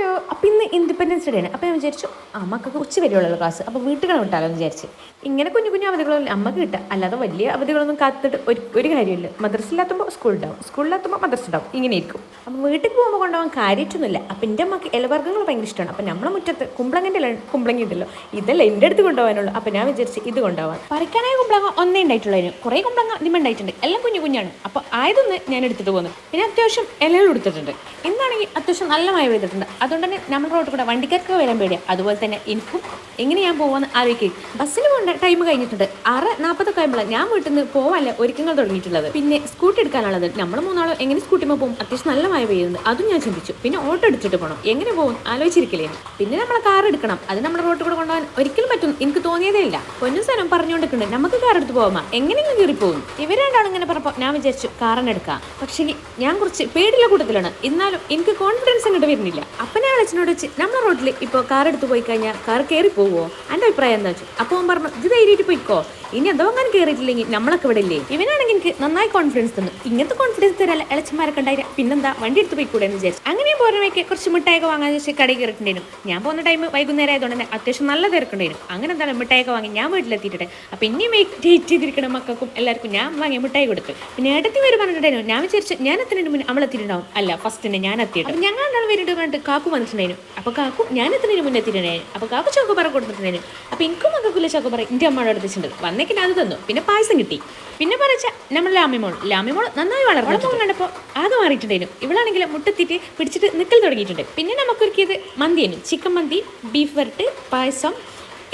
Hello അപ്പം ഇന്ന് independence day ആണ്. അപ്പോൾ ഞാൻ വിചാരിച്ചു അമ്മക്കൊക്കെ ഉച്ച വരെയുള്ള ക്ലാസ് അപ്പോൾ വീട്ടുകൾ വിട്ടാലോ എന്ന് വിചാരിച്ച്. ഇങ്ങനെ കുഞ്ഞു കുഞ്ഞു അവധികളൊന്നും അമ്മയ്ക്ക് കിട്ടുക. അല്ലാതെ വലിയ അവധികളൊന്നും കാത്തിട്ട് ഒരു ഒരു കാര്യമില്ല. മദ്രസിലാത്തുമ്പോൾ സ്കൂൾ ഉണ്ടാവും. സ്കൂളിലാത്തുമ്പോൾ മദ്രസ ഉണ്ടാവും. ഇങ്ങനെ ഇരിക്കും. അപ്പോൾ വീട്ടിൽ പോകുമ്പോൾ കൊണ്ടുപോകാൻ കാര്യമൊന്നുമില്ല അപ്പം എന്റെ അമ്മയ്ക്ക് ഇലവർഗങ്ങൾ ഭയങ്കര ഇഷ്ടമാണ്. അപ്പം നമ്മളെ മുറ്റത്ത് കുമ്പളങ്ങന്റെ കുമ്പളങ്ങി ഉണ്ടല്ലോ. ഇതല്ല എന്റെ അടുത്ത് കൊണ്ടുപോകാനുള്ളൂ. അപ്പം ഞാൻ വിചാരിച്ച് ഇത് കൊണ്ടുപോകാൻ പറിക്കാനായ കുമ്പളങ്ങ ഒന്നേ ഉണ്ടായിട്ടുള്ളതിന് കുറേ കുമ്പളങ്ങ നിമ്മ ഉണ്ടായിട്ടുണ്ട്. എല്ലാം കുഞ്ഞു കുഞ്ഞാണ്. അപ്പോൾ ആയതൊന്ന് ഞാൻ എടുത്തിട്ട് പോകുന്നു പിന്നെ അത്യാവശ്യം ഇലകൾ എടുത്തിട്ടുണ്ട് എന്താണെങ്കിൽ അത്യാവശ്യം നല്ല മഴ പെയ്തിട്ടുണ്ട്. അതുകൊണ്ട് തന്നെ നമ്മൾ റോഡിൽ കൂടെ വണ്ടിക്കാർക്ക് വരാൻ പേടിയാണ് അതുപോലെ തന്നെ എനിക്കും എങ്ങനെ ഞാൻ പോകുമെന്ന് ആലോചിക്കും ബസ്സിന് പോകേണ്ട ടൈം കഴിഞ്ഞിട്ടുണ്ട്. ആറ് നാൽപ്പതൊക്കെ ആയപ്പോഴാണ് ഞാൻ വീട്ടിൽ നിന്ന് പോകാനല്ല ഒരുക്കങ്ങൾ തുടങ്ങിയിട്ടുള്ളത്. പിന്നെ സ്കൂട്ടി എടുക്കാനുള്ളത്. നമ്മൾ മൂന്നാളും എങ്ങനെ സ്കൂട്ടിമ പോകും? അത്യാവശ്യം നല്ല മഴ പെയ്യുന്നത് അതും ഞാൻ ചിന്തിച്ചു. പിന്നെ ഓട്ടോ എടുത്തിട്ട് പോകണം എങ്ങനെ പോകും? ആലോചിച്ചിരിക്കില്ലേ പിന്നെ നമ്മൾ കാർ എടുക്കണം. അത് നമ്മുടെ റോട്ടിൽ കൂടെ കൊണ്ടുപോകാൻ ഒരിക്കലും പറ്റും. എനിക്ക് തോന്നിയതേ ഇല്ല. പൊന്നും സ്ഥലം പറഞ്ഞുകൊണ്ടിരിക്കുന്നുണ്ട്. നമുക്ക് കാർ എടുത്ത് പോകാം എങ്ങനെയെങ്കിലും കയറി പോകും ഇവരാണ്ടാണ് ഇങ്ങനെ പറഞ്ഞപ്പോൾ ഞാൻ വിചാരിച്ചു കാറിനെടുക്കാം പക്ഷേ ഞാൻ കുറച്ച് പേടിയുള്ള കൂട്ടത്തിലാണ്. എന്നാലും എനിക്ക് കോൺഫിഡൻസ് അങ്ങോട്ട് വരുന്നില്ല. അപ്പം അച്ഛനോട് വെച്ച് നമ്മുടെ റോഡിൽ ഇപ്പോൾ കാർ എടുത്ത് പോയി കഴിഞ്ഞാൽ കാർ കയറി പോവുമോ എന്റെ അഭിപ്രായം എന്താ വെച്ചു? അപ്പോൾ അവൻ പറഞ്ഞു ഇത് ധൈര്യമായിട്ട് പോയിക്കോ? ഇനി എന്തോ അങ്ങനെ കയറിയിട്ടില്ലെങ്കിൽ നമ്മളൊക്കെ ഇവിടെ ഇല്ലേ? ഇവനാണെങ്കിൽ എനിക്ക് നന്നായി കോൺഫിഡൻസ് തന്നു. ഇങ്ങനത്തെ കോൺഫിഡൻസ് തരാൻ ഇളച്ചന്മാരൊക്കെ ഉണ്ടായില്ല പിന്നെന്താ വണ്ടി എടുത്ത് പോയി എന്ന് വിചാരിച്ചു. അങ്ങനെ പോരുമ്പോഴേക്ക് കുറച്ച് മിഠായിയൊക്കെ വാങ്ങാൻ വെച്ചാൽ കടയിൽ കയറിയിട്ടുണ്ടായിരുന്നു. ഞാൻ പോകുന്ന ടൈം വൈകുന്നേരം ആയതുകൊണ്ട് തന്നെ അത്യാവശ്യം നല്ല തിരക്കുണ്ടായിരുന്നു. അങ്ങനെ എന്താണ് മിഠായിയൊക്കെ വാങ്ങി ഞാൻ വീട്ടിലെത്തിയിട്ടുണ്ട് അപ്പം ഇനിയും ഡേറ്റ് ചെയ്തിരിക്കണ മക്കൾക്കും എല്ലാവർക്കും. ഞാൻ വാങ്ങിയ മിഠായി കൊടുത്തു. പിന്നെ ഏട്ടത്തി വരെ പറഞ്ഞിട്ടുണ്ടായിരുന്നു. ഞാൻ വിചാരിച്ചു ഞാൻ എത്തുന്നതിന് മുന്നേ അവൾ എത്തിയിട്ടുണ്ടാവും. അല്ല ഫസ്റ്റ് തന്നെ ഞാൻ എത്തിയിട്ട്. അപ്പം ഞങ്ങൾ രണ്ടാൾ വരുന്നുണ്ട് കണ്ടിട്ട് കാക്കു വന്നിട്ടുണ്ടായിരുന്നു. അപ്പോൾ കാക്കു ഞാൻ എത്തുന്നതിന് മുന്നേ എത്തിയിട്ടുണ്ടായിരുന്നു. അപ്പോൾ കാക്കു ചോക്കോപ്പറ കൊടുത്തിട്ടുണ്ടായിരുന്നു. അപ്പോൾ എനിക്കും മക്കൾക്കില്ല പറ. എന്റെ അമ്മയുടെ അടുത്തിട്ടുണ്ട് വന്നേക്കിട്ട് അത് തന്നു. പിന്നെ പായസം കിട്ടി. പിന്നെ പറച്ച നമ്മൾ ലാമിമോൾ. ലാമിമോൾ നന്നായി വളർന്നു മോൾ കണ്ടപ്പോൾ ആകെ മാറിയിട്ടുണ്ടായിരുന്നു. ഇവളാണെങ്കിൽ മുട്ടത്തിറ്റി പിടിച്ചിട്ട് നിൽക്കൽ തുടങ്ങിയിട്ടുണ്ട്. പിന്നെ നമുക്കൊരുക്കിയത് മന്തിയാണ് ചിക്കൻ മന്തി ബീഫ് വരട്ട് പായസം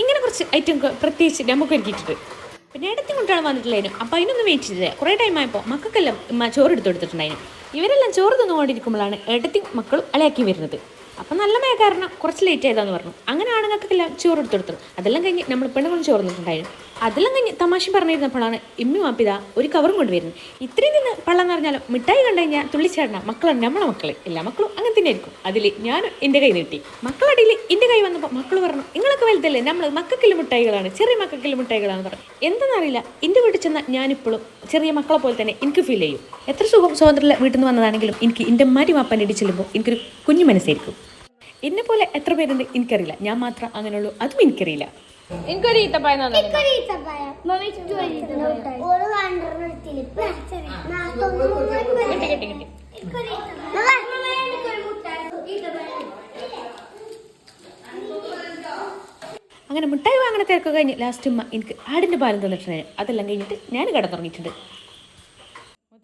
ഇങ്ങനെ കുറച്ച് ഐറ്റം പ്രത്യേകിച്ച് നമുക്ക് ഒരുക്കിയിട്ടുണ്ട് പിന്നെ ഇടത്തി കൊണ്ടാണ് വന്നിട്ടുണ്ടായിരുന്നു. അപ്പോൾ അതിനൊന്നും വെയിറ്റ് ചെയ്തില്ല കുറേ ടൈം ആയപ്പോൾ മക്കൾക്കെല്ലാം ചോറ് എടുത്ത് കൊടുത്തിട്ടുണ്ടായിരുന്നു. ഇവരെല്ലാം ചോറ് തിന്നുകൊണ്ടിരിക്കുമ്പോഴാണ് ഇടത്തി മക്കളും അലയാക്കി വരുന്നത്. അപ്പം നല്ല മഴ കാരണം കുറച്ച് ലേറ്റ് ആയതാന്ന് പറഞ്ഞു. അങ്ങനെ ആണുങ്ങൾക്കെല്ലാം ചോറ് എടുത്ത് കൊടുത്തത്. അതെല്ലാം കഴിഞ്ഞ് നമ്മൾ പെണ്ണുങ്ങളും ചോറ് തിന്നിട്ടുണ്ടായിരുന്നു. കഴിഞ്ഞ് തമാശ പറഞ്ഞിരുന്നപ്പോഴാണ് ഇമ്മി മാപ്പിത ഒരു കവറും കൊണ്ടുവരുന്നത്. ഇത്രയും നിന്ന് പള്ളം പറഞ്ഞാലും മിഠായി കണ്ടു കഴിഞ്ഞാൽ തുള്ളിച്ചേടണ. മക്കളാണ് നമ്മളെ മക്കളെ. എല്ലാ മക്കളും അങ്ങനെ തന്നെ ആയിരിക്കും. അതിൽ ഞാൻ എന്റെ കൈ നീട്ടി. മക്കളടിയിൽ എന്റെ കൈ വന്നപ്പോൾ മക്കൾ പറഞ്ഞു നിങ്ങളൊക്കെ വലുതല്ലേ? നമ്മൾ മക്കക്കില്ല മിഠായികളാണ്. ചെറിയ മക്കക്കില്ല മിഠായികളാണ്. പറഞ്ഞു. എന്തെന്നറിയില്ല. എന്റെ വീട്ടിൽ ചെന്ന ഞാനിപ്പോഴും ചെറിയ മക്കളെ പോലെ തന്നെ എനിക്ക് ഫീൽ ചെയ്യും. എത്ര സുഖം സ്വാതന്ത്ര്യം വീട്ടിൽ നിന്ന് വന്നതാണെങ്കിലും എനിക്ക് എന്റെ മാറ്റി വാപ്പന്റെ ഇടിച്ചെല്ലുമ്പോൾ എനിക്കൊരു കുഞ്ഞു മനസ്സായിരിക്കും. എന്നെ പോലെ എത്ര പേരുണ്ട് എനിക്കറിയില്ല. ഞാൻ മാത്രം അങ്ങനെയുള്ളൂ. അതും എനിക്കറിയില്ല. എനിക്കൊരു ഈത്തപ്പായ ഒരു കണ്ടിരുത്തിലിപ്പ് കിട്ടി കിട്ടി കിട്ടി. അങ്ങനെ മുട്ടായി വാങ്ങണ തിരക്കൊക്കെ കഴിഞ്ഞ് ലാസ്റ്റ് ഉമ്മ എനിക്ക് ആടിന്റെ പാലം തന്നിട്ടുണ്ടായിരുന്നു. അതെല്ലാം കഴിഞ്ഞിട്ട് ഞാൻ കിടന്നുറങ്ങിയിട്ടുണ്ട്.